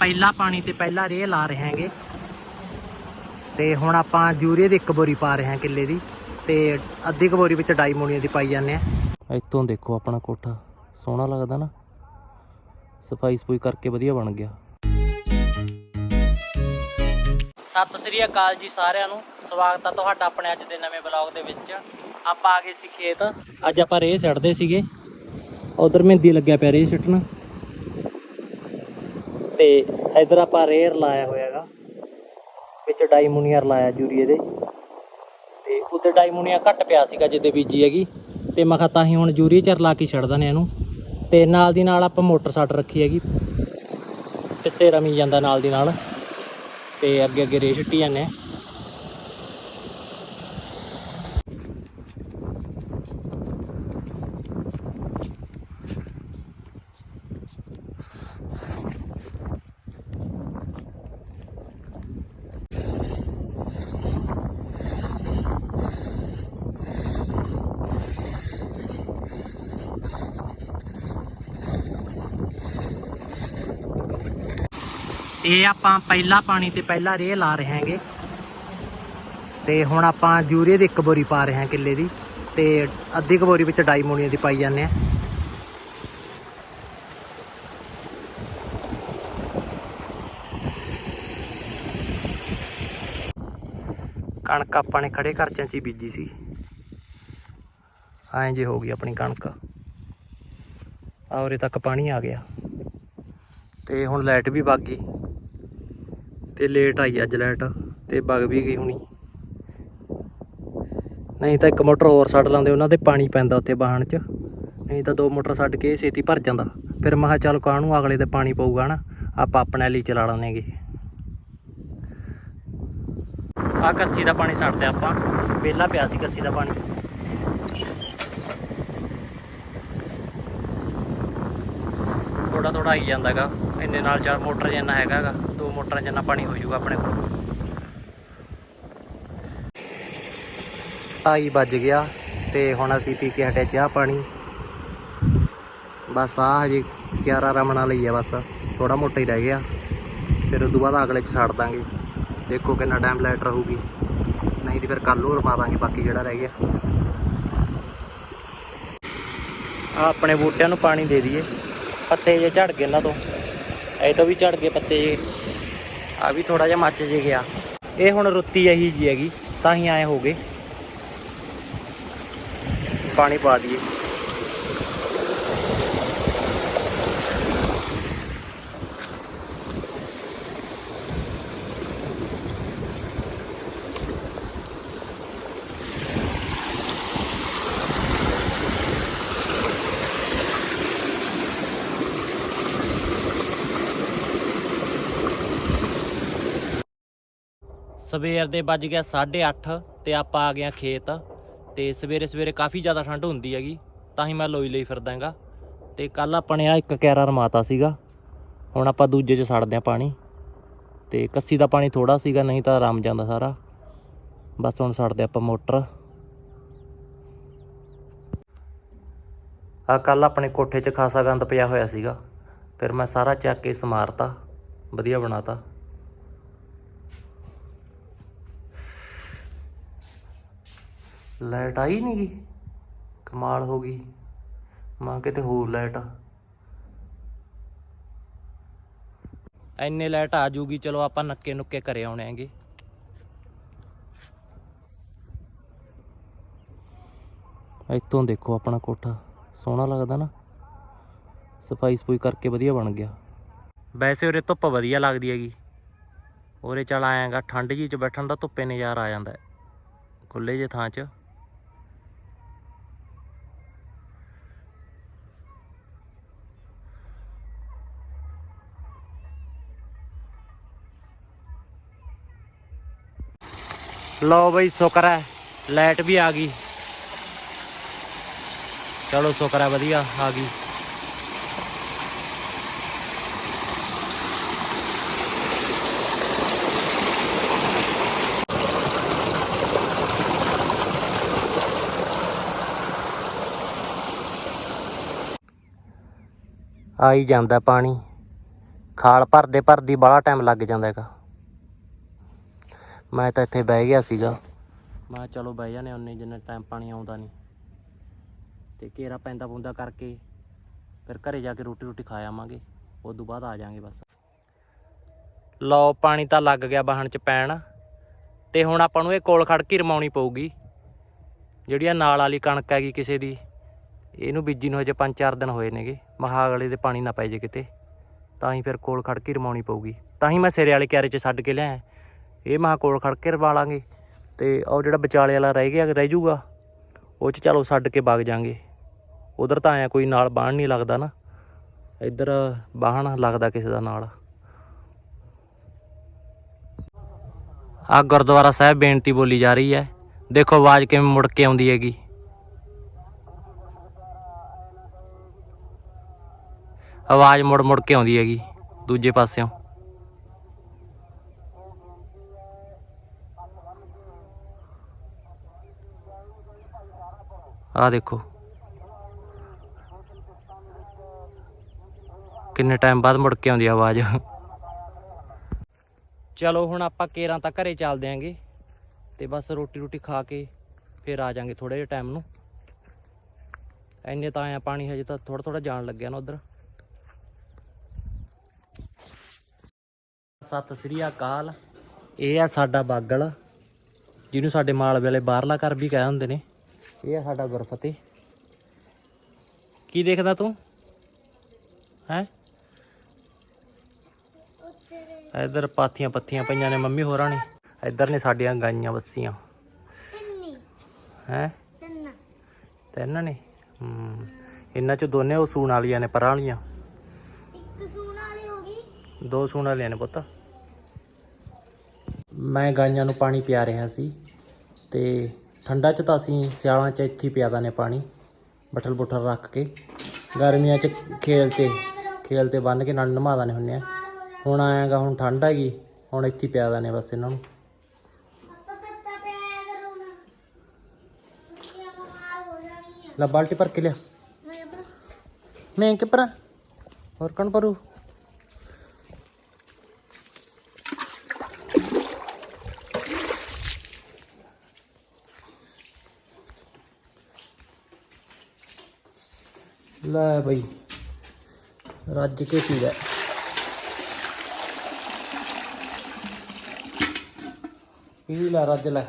ਪਹਿਲਾ ਪਾਣੀ ਤੇ ਪਹਿਲਾ ਰੇਹ ਲਾ ਰਹੇ ਹਾਂਗੇ। ਤੇ ਹੁਣ ਆਪਾਂ ਯੂਰੀਏ ਦੀ ਇੱਕ ਬੋਰੀ ਪਾ ਰਹੇ ਹਾਂ ਕਿੱਲੇ ਦੀ। ਤੇ ਅੱਧੀ ਕੁ ਬੋਰੀ ਵਿੱਚ ਡਾਈਮੋਨੀਆ ਦੀ ਪਾਈ ਜਾਂਦੇ ਆ ਇੱਥੋਂ ਦੇਖੋ ਆਪਣਾ ਕੋਠਾ। ਸੋਹਣਾ ਲੱਗਦਾ ਨਾ। ਸਫ਼ਾਈ ਸਫੂਈ ਕਰਕੇ ਵਧੀਆ ਬਣ ਗਿਆ। ਸਤਿ ਸ੍ਰੀ ਅਕਾਲ ਜੀ ਸਾਰਿਆਂ ਨੂੰ। ਸਵਾਗਤ ਹੈ ਤੁਹਾਡਾ ਆਪਣੇ ਅੱਜ ਦੇ ਨਵੇਂ ਬਲੌਗ ਦੇ ਵਿੱਚ। ਆਪਾਂ ਆ ਗਏ ਸੀ ਖੇਤ। ਅੱਜ ਆਪਾਂ ਰੇਹ ਛੱਡਦੇ ਸੀਗੇ। ਉਧਰ ਮਹਿੰਦੀ ਲੱਗਿਆ ਪਿਆ ਰੇਹ ਛੱਟਣ ਤੇ ਇਧਰ ਆਪਾਂ ਰੇਅਰ ਲਾਇਆ ਹੋਇਆਗਾ ਵਿੱਚ ਡਾਈਮੋਨੀਆ ਲਾਇਆ ਯੂਰੀਏ ਦੇ ਤੇ ਉੱਤੇ ਡਾਈਮੋਨੀਆ ਘੱਟ ਪਿਆ ਸੀਗਾ ਜਿੱਦੇ ਬੀਜੀ ਹੈਗੀ। ਤੇ ਮੈਂ ਕਿਹਾ ਤਾਂ ਹੀ ਹੁਣ ਯੂਰੀਏ ਚਰ ਲਾ ਕੇ ਛੱਡ ਦਨੇ ਇਹਨੂੰ। ਤੇ ਨਾਲ ਦੀ ਨਾਲ ਆਪਾਂ ਮੋਟਰ ਸੱਟ ਰੱਖੀ ਹੈਗੀ। ਪਿੱਛੇ ਰਮੀ ਜਾਂਦਾ ਨਾਲ ਦੀ ਨਾਲ। ਤੇ ਅੱਗੇ ਅੱਗੇ ਰੇਹ ਛੱਟੀ ਜਾਂਦੇ ਆ। ਇਹ ਆਪਾਂ ਪਹਿਲਾ ਪਾਣੀ ਤੇ ਪਹਿਲਾ ਰੇਹ ਲਾ ਰਹੇ ਹਾਂਗੇ। ਤੇ ਹੁਣ ਆਪਾਂ ਯੂਰੀਏ ਦੀ ਇੱਕ ਬੋਰੀ ਪਾ ਰਹੇ ਹਾਂ ਕਿੱਲੇ ਦੀ। ਤੇ ਅੱਧੀ ਕੁ ਬੋਰੀ ਵਿੱਚ ਡਾਈਮੋਨੀਆ ਦੀ ਪਾਈ ਜਾਂਦੇ ਆ ਕਣਕ ਆਪਾਂ ਨੇ ਖੜੇ ਖਰਚਿਆਂ 'ਚ ਹੀ ਬੀਜੀ ਸੀ। ਐਂ ਜੇ ਹੋ ਗਈ ਆਪਣੀ ਕਣਕ। ਔਰੇ ਤੱਕ ਪਾਣੀ ਆ ਗਿਆ। ਤੇ ਹੁਣ ਲਾਈਟ ਵੀ ਵਗ ਗਈ। ਤੇ ਲੇਟ ਆਈ ਅੱਜ ਲਾਈਟ ਤੇ ਵਗ ਵੀ ਗਈ ਹੁਣੀ। ਨਹੀਂ ਤਾਂ ਇੱਕ ਮੋਟਰ ਹੋਰ ਛੱਡ ਲਾਂਦੇ ਉਹਨਾਂ ਦੇ ਪਾਣੀ ਪੈਂਦਾ ਉੱਥੇ ਬਾਹਣ 'ਚ। ਨਹੀਂ ਤਾਂ ਦੋ ਮੋਟਰ ਛੱਡ ਕੇ ਛੇਤੀ ਭਰ ਜਾਂਦਾ। ਫਿਰ ਮੈਂ ਕਿਹਾ ਚੱਲ ਕਾਹਨੂੰ ਅਗਲੇ ਤੇ ਪਾਣੀ ਪਊਗਾ ਨਾ, ਆਪਾਂ ਆਪਣੇ ਲਈ ਚਲਾ ਲਾਂਗੇ ਆ ਕੱਸੀ ਦਾ ਪਾਣੀ ਛੱਡਦੇ ਆਪਾਂ। ਵਿਹਲਾ ਪਿਆ ਸੀ ਕੱਸੀ ਦਾ ਪਾਣੀ। ਥੋੜਾ ਥੋੜਾ ਆਈ ਜਾਂਦਾਗਾ। ਇੰਨੇ ਨਾਲ ਚਾਰ ਮੋਟਰ ਜਿੰਨਾ ਹੈਗਾਗਾ। ਦੋ ਮੋਟਰਾਂ ਜਿੰਨਾ ਪਾਣੀ ਹੋ ਜਾਊਗਾ ਆਪਣੇ ਕੋਲ। ਢਾਈ ਵੱਜ ਗਿਆ ਤੇ ਹੁਣ ਅਸੀਂ ਪੀ ਕੇ ਹਟੇ ਚਾਹ ਪਾਣੀ। ਬਸ ਆ ਹਜੇ 11 ਰਮਣਾ ਲਈ ਆ ਬਸ ਥੋੜਾ ਮੋਟਾ ਹੀ ਰਹਿ ਗਿਆ। ਫਿਰ ਉਦੋਂ ਬਾਅਦ ਅਗਲੇ ਚ ਛੱਡ ਦਾਂਗੇ। ਦੇਖੋ ਕਿੰਨਾ ਟਾਈਮ ਲਾਈਟ ਰਹੂਗੀ। ਨਹੀਂ ਤੇ ਫਿਰ ਕੱਲ ਹੋਰ ਪਾ ਦਾਂਗੇ ਬਾਕੀ ਜਿਹੜਾ ਰਹਿ ਗਿਆ। ਆ ਆਪਣੇ ਬੂਟਿਆਂ ਨੂੰ ਪਾਣੀ ਦੇ ਦਈਏ। ਪੱਤੇ ਜੇ ਝੜ ਗਏ ਇਹਨਾਂ ਤੋਂ। ਇਹ ਤੋਂ ਵੀ ਝੜ ਗਏ ਪੱਤੇ ਜੇ। ਆ ਵੀ ਥੋੜਾ ਜਿਹਾ ਮੱਚ ਜੇ ਗਿਆ। ਇਹ ਹੁਣ ਰੁੱਤੀ ਇਹੀ ਜੀ ਹੈਗੀ, ਤਾਂ ਹੀ ਆਏ ਹੋ ਗਏ। ਪਾਣੀ ਪਾ ਦਈਏ। ਸਵੇਰ ਦੇ ਵੱਜ ਗਿਆ 8:30 ਤੇ ਆਪਾਂ ਆ ਗਏ ਖੇਤ ਤੇ ਸਵੇਰੇ ਸਵੇਰੇ ਕਾਫੀ ਜ਼ਿਆਦਾ ਠੰਡ ਹੁੰਦੀ ਹੈਗੀ, ਤਾਂ ਹੀ ਮੈਂ ਲੋਈ ਲਈ ਫਿਰਦਾ ਫਿਰਦਾਗਾ ਤੇ ਕੱਲ ਆਪਾਂ ਨੇ ਆ ਇੱਕ ਕੈਰਾ ਰਮਾਤਾ ਸੀਗਾ, ਹੁਣ ਆਪਾਂ ਦੂਜੇ 'ਚ ਛੱਡਦੇ ਆ ਪਾਣੀ। ਤੇ ਕੱਸੀ ਦਾ ਪਾਣੀ ਥੋੜਾ ਸੀਗਾ, ਨਹੀਂ ਤਾਂ ਆਰਾਮ ਜਾਂਦਾ ਸਾਰਾ। ਬਸ ਹੁਣ ਛੱਡਦੇ ਆਪਾਂ ਮੋਟਰ। ਆ ਕੱਲ ਆਪਣੇ ਕੋਠੇ 'ਚ ਖਾਸਾ ਗੰਦ ਪਿਆ ਹੋਇਆ ਸੀਗਾ, ਫਿਰ ਮੈਂ ਸਾਰਾ ਚੱਕ ਕੇ ਸਮਾਰਤਾ, ਵਧੀਆ ਬਣਾਤਾ। ਲਾਈਟ ਆਈ ਨਹੀਂ ਗੀ? ਕਮਾਲ ਹੋ ਗਈ। ਮਾਂ ਕਿਤੇ ਹੋਰ ਲਾਈਟ ਆ। ਐਨੇ ਲਾਈਟ ਆ ਜੂਗੀ, ਚਲੋ ਆਪਾਂ ਨੱਕੇ ਨੁੱਕੇ ਘਰੇ ਆਉਣੇ ਆਂਗੇ ਇੱਥੋਂ ਦੇਖੋ ਆਪਣਾ ਕੋਠਾ। ਸੋਹਣਾ ਲੱਗਦਾ ਨਾ। ਸਫ਼ਾਈ ਸਫੂਈ ਕਰਕੇ ਵਧੀਆ ਬਣ ਗਿਆ। ਵੈਸੇ ਉਰੇ ਧੁੱਪ ਵਧੀਆ ਲੱਗਦੀ ਹੈਗੀ। ਉਰੇ ਚੱਲ ਆਇਆਗਾ ਠੰਡ ਜੀ ਚ ਬੈਠਣ ਦਾ ਧੁੱਪੇ ਨਜ਼ਾਰਾ ਆ ਜਾਂਦਾ। ਹੈ ਖੁੱਲੇ ਜੇ ਥਾਂ 'ਚ। ਲਓ ਬਈ ਸ਼ੁਕਰ ਹੈ, ਲਾਈਟ ਵੀ ਆ ਗਈ। ਚਲੋ ਸ਼ੁਕਰ ਹੈ, ਵਧੀਆ ਆ ਗਈ। ਆਈ ਜਾਂਦਾ ਪਾਣੀ। ਖਾਲ ਭਰਦੇ ਭਰਦੀ ਬੜਾ ਟਾਈਮ ਲੱਗ ਜਾਂਦਾ ਹੈਗਾ। ਮੈਂ ਤਾਂ ਇੱਥੇ ਬਹਿ ਗਿਆ ਸੀਗਾ। ਮੈਂ ਕਿਹਾ ਚਲੋ ਬਹਿ ਜਾਣੇ ਉਹਨੇ ਜਿੰਨਾ ਟਾਈਮ ਪਾਣੀ ਆਉਂਦਾ ਨਹੀਂ ਤੇ ਘੇਰਾ ਪੈਂਦਾ ਪੁੰਦਾ ਕਰਕੇ ਫਿਰ ਘਰੇ ਜਾ ਕੇ ਰੋਟੀ ਰੋਟੀ ਖਾ ਆਵਾਂਗੇ। ਉਸ ਤੋਂ ਬਾਅਦ ਆ ਜਾਾਂਗੇ ਬਸ। ਲਓ, ਪਾਣੀ ਤਾਂ ਲੱਗ ਗਿਆ ਬਾਹਣ ਚ ਪੈਣ। ਤੇ ਹੁਣ ਆਪਾਂ ਨੂੰ ਇਹ ਕੋਲ ਖੜ ਕੇ ਰਮਾਉਣੀ ਪਊਗੀ। ਜਿਹੜੀ ਆ ਨਾਲ ਵਾਲੀ ਕਣਕ ਹੈਗੀ ਕਿਸੇ ਦੀ, ਇਹਨੂੰ ਬੀਜੀ ਨੂੰ ਹਜੇ 5-4 ਦਿਨ ਹੋਏ ਨੇਗੇ। ਮਹਾ ਅਗਲੇ ਦੇ ਪਾਣੀ ਨਾ ਪੈ ਜੇ ਕਿਤੇ। ਤਾਂ ਹੀ ਫਿਰ ਕੋਲ ਖੜ ਕੇ ਰਮਾਉਣੀ ਪਊਗੀ। ਤਾਂ ਹੀ ਮੈਂ ਸਿਰੇ ਵਾਲੇ ਕਿਆਰੇ 'ਚ ਛੱਡ ਕੇ ਲਿਆਇਆ। ਇਹ ਮਹਾ ਕੋਲ ਖੜ ਕੇ ਰਵਾ ਲਾਂਗੇ। ਤੇ ਉਹ ਜਿਹੜਾ ਵਿਚਾਲੇ ਵਾਲਾ ਰਹਿ ਗਿਆ, ਰਹਿ ਜੂਗਾ, ਉਹ 'ਚ ਚਲੋ ਛੱਡ ਕੇ ਵਗ ਜਾਾਂਗੇ। ਉਧਰ ਤਾਂ ਆਇਆ ਕੋਈ ਨਾਲ ਬਾਹਣ ਨਹੀਂ ਲੱਗਦਾ ਨਾ। ਇੱਧਰ ਬਾਹਣ ਲੱਗਦਾ ਕਿਸੇ ਦਾ ਨਾਲ। ਆ ਗੁਰਦੁਆਰਾ ਸਾਹਿਬ ਬੇਨਤੀ ਬੋਲੀ ਜਾ ਰਹੀ ਹੈ। ਦੇਖੋ ਆਵਾਜ਼ ਕਿਵੇਂ ਮੁੜ ਕੇ ਆਉਂਦੀ ਹੈਗੀ। ਆਵਾਜ਼ ਮੁੜ ਮੁੜ ਕੇ ਆਉਂਦੀ ਹੈਗੀ, ਦੂਜੇ ਪਾਸਿਓਂ। ਆ ਦੇਖੋ। ਕਿੰਨੇ ਟਾਈਮ ਬਾਅਦ ਮੁੜ ਕੇ ਆਉਂਦੀ ਆਵਾਜ਼। ਚਲੋ ਹੁਣ ਆਪਾਂ ਕੇਰਾਂ ਤਾਂ ਘਰੇ ਚੱਲਦੇ ਆਂਗੇ ਤੇ ਬਸ ਰੋਟੀ ਰੋਟੀ ਖਾ ਕੇ ਫਿਰ ਆ ਜਾਾਂਗੇ ਥੋੜੇ ਜਿਹੇ ਟਾਈਮ ਨੂੰ। ਐਨੇ ਤਾਂ ਆਇਆ ਪਾਣੀ ਹਜੇ ਤਾਂ ਥੋੜਾ ਥੋੜਾ ਜਾਣ ਲੱਗਿਆ ਨਾ ਉਧਰ। ਸਤਿ ਸ੍ਰੀ ਅਕਾਲ। ਇਹ ਆ ਸਾਡਾ ਬਾਗਲ, ਜਿਹਨੂੰ ਸਾਡੇ ਮਾਲ ਵੇਲੇ ਬਾਹਰਲਾ ਘਰ ਵੀ ਕਹਿ ਹੁੰਦੇ ਨੇ। ਇਹ ਆ ਸਾਡਾ ਗੁਰਫਤਿਹ ਕੀ ਦੇਖਦਾ ਤੂੰ? ਹੈ? ਇੱਧਰ ਪਾਥੀਆਂ ਪੱਥੀਆਂ ਪਈਆਂ ਨੇ ਮੰਮੀ ਹੋਰਾਂ ਨੇ। ਇੱਧਰ ਨੇ ਸਾਡੀਆਂ ਗਾਈਆਂ ਵੱਸੀਆਂ। ਸਿੰਨੀ ਹੈ। ਸਿੰਨਾ ਤੇ ਇਹਨਾਂ ਨੇ? ਹੂੰ। ਇਹਨਾਂ ਚ ਦੋਨੇ ਉਹ ਸੂਣ ਵਾਲੀਆਂ ਨੇ ਪਰਾਂ ਵਾਲੀਆਂ। ਇੱਕ ਸੂਣ ਵਾਲੀ ਹੋ ਗਈ। ਦੋ ਸੂਣ ਵਾਲੀਆਂ ਨੇ ਪੁੱਤ। ਮੈਂ ਗਾਈਆਂ ਨੂੰ ਪਾਣੀ ਪਿਆ ਰਿਹਾ ਸੀ ਤੇ ਠੰਡਾ ਚ ਤਾਂ ਅਸੀਂ ਸਿਆਲਾਂ ਚ ਇੱਥੇ ਹੀ ਪਿਆਦਾ ਨੇ ਪਾਣੀ ਬਠਲ ਬੁਠਲ ਰੱਖ ਕੇ। ਗਰਮੀਆਂ ਚ ਖੇਲ ਤੇ ਖੇਲ ਤੇ ਬੰਨ ਕੇ ਨਾਲ ਨਮਾ ਦਾਨੇ ਹੁੰਨੇ ਆ। ਹੁਣ ਆਇਆਗਾ ਹੁਣ ਠੰਡ ਹੈਗੀ ਹੁਣ ਇੱਥੇ ਹੀ ਪਿਆਦਾ ਨੇ ਬਸ ਇਹਨਾਂ ਨੂੰ। ਪਿਆ ਲੈ ਬਾਲਟੀ ਭਰ ਕੇ ਲਿਆ। ਮੈਂ ਕਿ ਪਰਾਂ ਹੋਰ ਕੌਣ ਭਰੂ ਲੈ ਬਈ ਰੱਜ ਕੇ ਪੀ ਲੈ। ਪੀ ਲੈ ਰੱਜ ਲੈ।